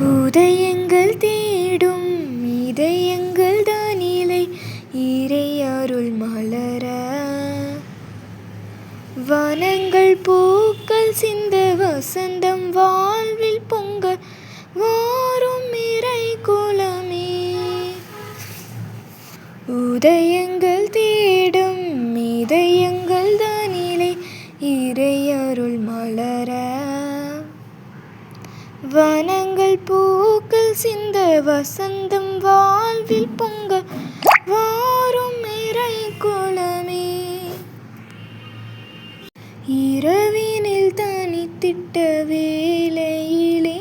உதயங்கள் தேடும் இதயங்கள் தானிலை இறை அருள் மலர. வனங்கள் பூக்கள் சிந்த வசந்தம் வாழ்வில் பொங்க வாரும் இறை குலமே. உதயங்கள் தேடும் இதயங்கள் தானிலை இறை அருள் மலர வனங்கள் பூக்கள் சிந்த வசந்தம் வாழ்வில் பொங்க வாரும் இறை குளமே இரவினில் தனித்திட்ட வேலையிலே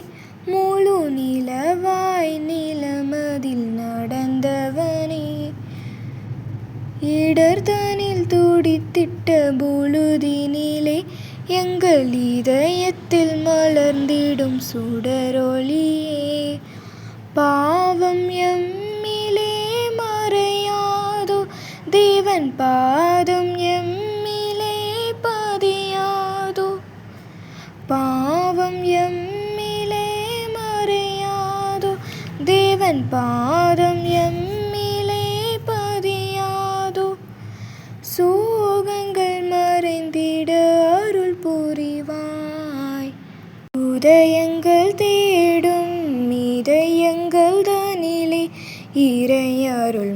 முழு நிலவாய் நிலமதில் நடந்தவனே. இடர்தனில் துடித்திட்ட புல உங்கள் இதயத்தில் மலர்ந்திடும் சுடரொளியே பாவம் எம்மிலே மறையாதோ தேவன் பாதம் எம்மிலே பதியாதோ பாவம் எம்மிலே மறையாதோ தேவன் பாதம் எம்மிலே உதயங்கள் தேடும் இதயங்கள் தானிலே இறையருள்